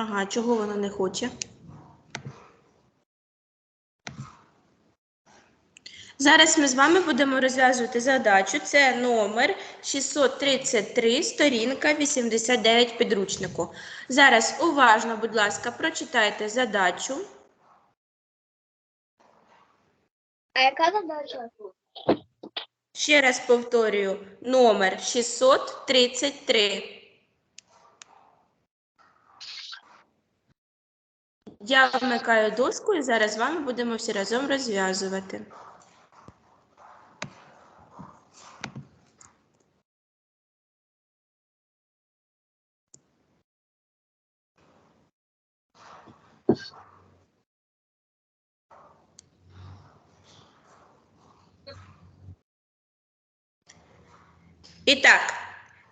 Ага, чого воно не хоче? Зараз ми з вами будемо розв'язувати задачу. Це номер 633, сторінка 89 підручнику. Зараз уважно, будь ласка, прочитайте задачу. А яка задача? Ще раз повторюю, номер 633. Я вмикаю доску і зараз з вами будемо всі разом розв'язувати. І так,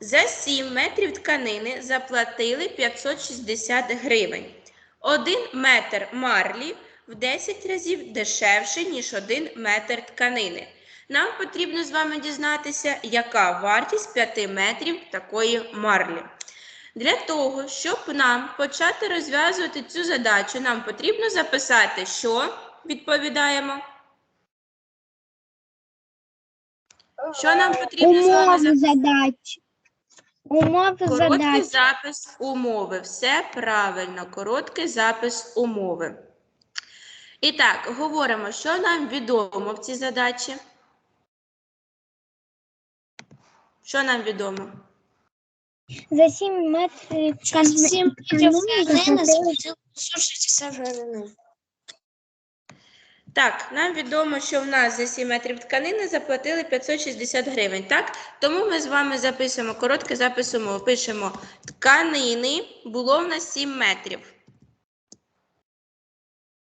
за 7 метрів тканини заплатили 560 гривень. Один метр марлі в 10 разів дешевше, ніж один метр тканини. Нам потрібно з вами дізнатися, яка вартість 5 метрів такої марлі. Для того, щоб нам почати розв'язувати цю задачу, нам потрібно записати, що відповідаємо. Що нам потрібно з вами записати? задач. Умови Короткий задач. запис умови. Все правильно. Короткий запис умови. І так, говоримо, що нам відомо в цій задачі. Що нам відомо? За 7 метрів заплатили 160 гривень. Так, нам відомо, що в нас за 7 метрів тканини заплатили 560 гривень. Так? Тому ми з вами записуємо короткий запис. Пишемо тканини було в нас 7 метрів.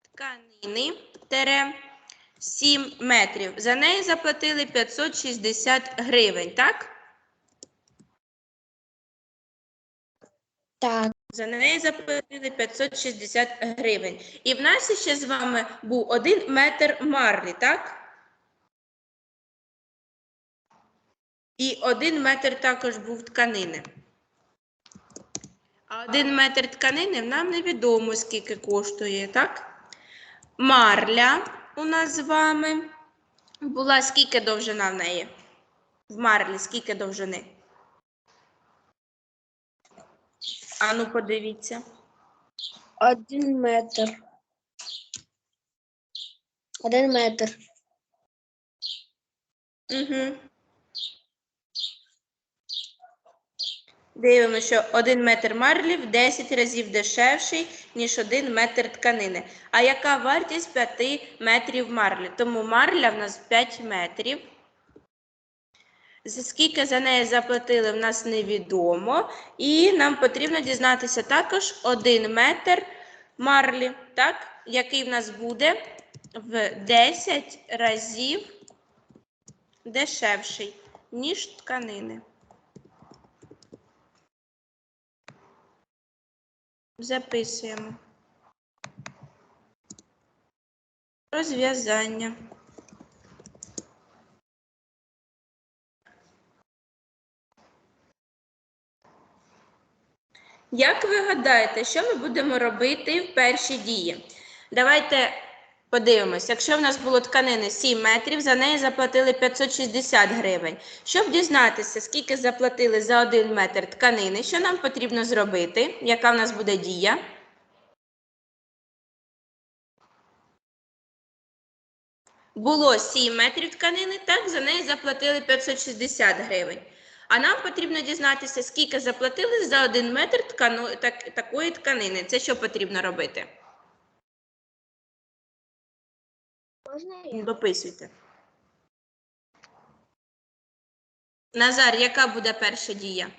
Тканини тере 7 метрів. За неї заплатили 560 гривень, так? Так, За неї заплатили 560 гривень. І в нас ще з вами був один метр марлі, так? І один метр також був тканини. А один метр тканини нам невідомо, скільки коштує, так? Марля у нас з вами була скільки довжина в неї? В марлі скільки довжини? Ану, подивіться. один метр. Один метр. Угу. Дивимося, що 1 метр марлі в 10 разів дешевший, ніж 1 метр тканини. А яка вартість 5 метрів марлі? Тому марля в нас 5 метрів. Скільки за неї заплатили, в нас невідомо. І нам потрібно дізнатися також 1 метр марлі, так? який в нас буде в 10 разів дешевший, ніж тканини. Записуємо. Розв'язання. Як ви гадаєте, що ми будемо робити в першій дії? Давайте подивимось. Якщо в нас було тканини 7 метрів, за неї заплатили 560 гривень. Щоб дізнатися, скільки заплатили за 1 метр тканини, що нам потрібно зробити? Яка в нас буде дія? Було 7 метрів тканини, так, за неї заплатили 560 гривень. А нам потрібно дізнатися, скільки заплатили за 1 метр ткану, так, такої тканини. Це що потрібно робити? Можна я? Дописуйте. Назар, яка буде перша дія?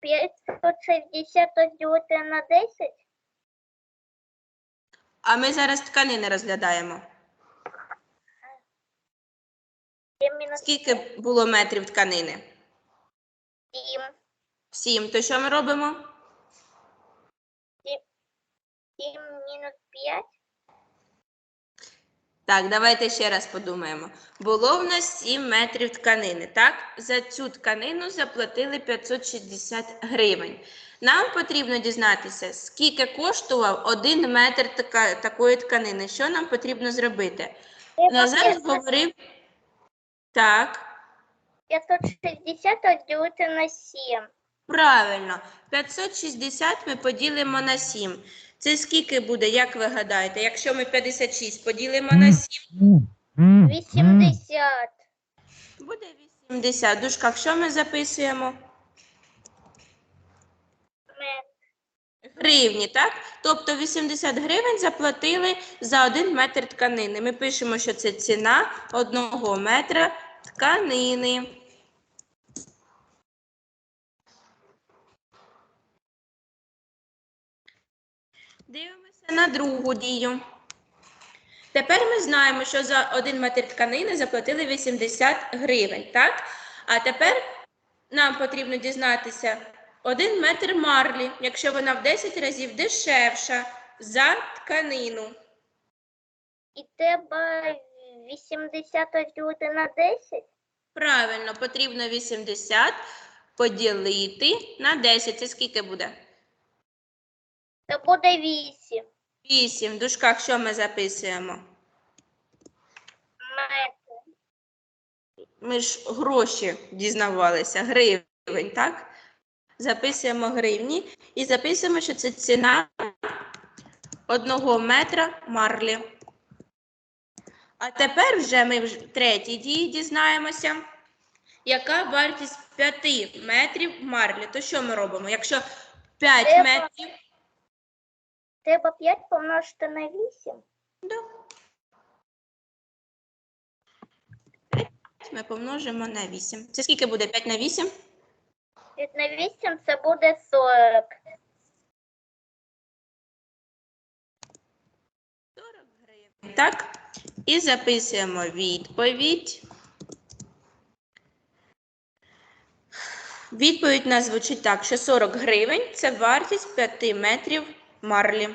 560 розділити на 10? А ми зараз тканини розглядаємо. 7 мінус Скільки було метрів тканини? 7. 7. То що ми робимо? 7 мінус 5. Так, давайте ще раз подумаємо. Було в нас 7 метрів тканини, так? За цю тканину заплатили 560 гривень. Нам потрібно дізнатися, скільки коштував 1 метр така, такої тканини. Що нам потрібно зробити? Назар говорив. Так, 560 розділити на 7. правильно. 560 ми поділимо на 7. Це скільки буде, як ви гадаєте? Якщо ми 56 поділимо на 7, 80. буде 80. В дужках що ми записуємо? Гривні, так? Тобто 80 гривень заплатили за 1 метр тканини. Ми пишемо, що це ціна 1 метра тканини. Дивимося на другу дію. Тепер ми знаємо, що за 1 метр тканини заплатили 80 гривень, так? А тепер нам потрібно дізнатися 1 метр марлі, якщо вона в 10 разів дешевша за тканину. І треба 80 розділити на 10. Правильно, потрібно 80 поділити на 10. Це скільки буде? Це буде 8. 8. В дужках що ми записуємо? Метр. Ми ж гроші дізнавалися, гривень, так? Записуємо гривні і записуємо, що це ціна одного метра марлі. А тепер вже ми в третій дії дізнаємося, яка вартість 5 метрів марлі. То що ми робимо? Якщо 5 Треба- метрів, Треба 5 помножити на 8. 5. ми помножимо на 8. Це скільки буде 5 на 8? 5 на 8 це буде 40. 40 гривень. Так, і записуємо відповідь. Відповідь у нас звучить так, що 40 гривень це вартість 5 метрів марлі.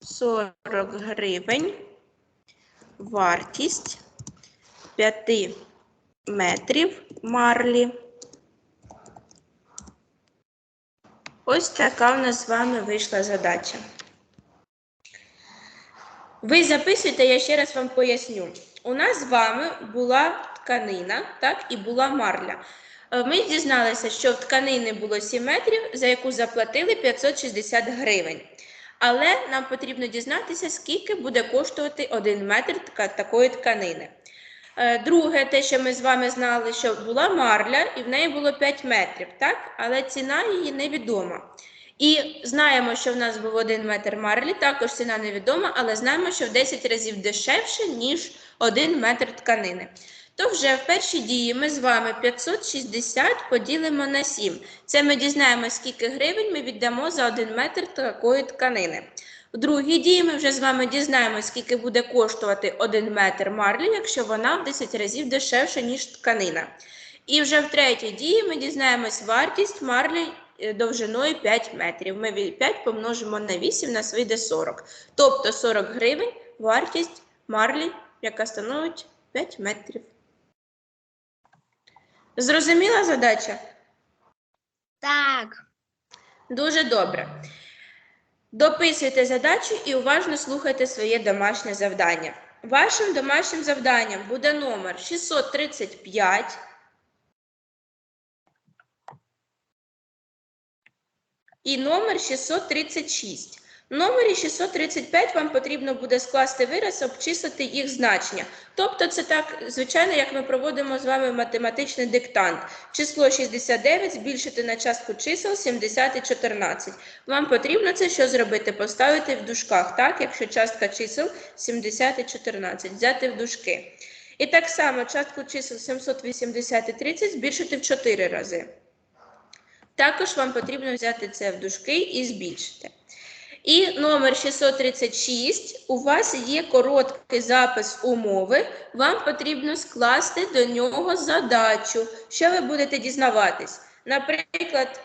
40 гривень вартість 5 метрів марлі. Ось така в нас з вами вийшла задача. Ви записуйте, я ще раз вам поясню. У нас з вами була тканина, так, і була марля. Е, Ми дізналися, що в тканини було 7 метрів, за яку заплатили 560 гривень. Але нам потрібно дізнатися, скільки буде коштувати 1 метр такої тканини. Е, Друге, те, що ми з вами знали, що була марля, і в неї було 5 метрів, так? але ціна її невідома. І знаємо, що в нас був 1 метр марлі, також ціна невідома, але знаємо, що в 10 разів дешевше, ніж 1 метр тканини. То вже в першій дії ми з вами 560 поділимо на 7. Це ми дізнаємося, скільки гривень ми віддамо за 1 метр такої тканини. В другій дії ми вже з вами дізнаємося, скільки буде коштувати 1 метр марлі, якщо вона в 10 разів дешевша, ніж тканина. І вже в третій дії ми дізнаємось вартість марлі довжиною 5 метрів. Ми 5 помножимо на 8, у нас вийде 40. Тобто 40 гривень вартість марлі, яка становить 5 метрів. Зрозуміла задача? Так. Дуже добре. Дописуйте задачу і уважно слухайте своє домашнє завдання. Вашим домашнім завданням буде номер 635. І номер 636. В номері 635 вам потрібно буде скласти вираз, обчислити їх значення. Тобто це так, звичайно, як ми проводимо з вами математичний диктант. Число 69 збільшити на частку чисел 70 і 14. Вам потрібно це що зробити? Поставити в дужках, так? Якщо частка чисел 70 і 14, взяти в дужки. І так само частку чисел 780 і 30 збільшити в 4 рази. Також вам потрібно взяти це в дужки і збільшити. І номер 636. У вас є короткий запис умови. Вам потрібно скласти до нього задачу. Що ви будете дізнаватись? Наприклад,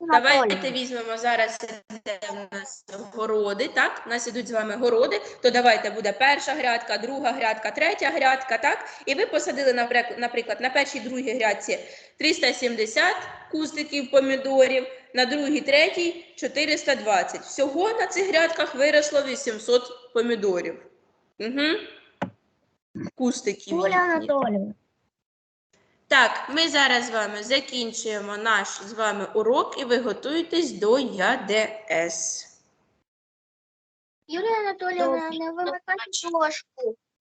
Давайте візьмемо зараз іде у нас городи, так? У нас ідуть з вами городи, то давайте буде перша грядка, друга грядка, третя грядка, так? І ви посадили, наприклад, на першій другій грядці 370 кустиків помідорів, на другій, третій 420. Всього на цих грядках виросло 800 помідорів. Угу. Кустиків. Юлія їхніх. Так, ми зараз з вами закінчуємо наш з вами урок і ви готуєтесь до ЯДС. Юлія Анатоліївна, не вимикайте ложку.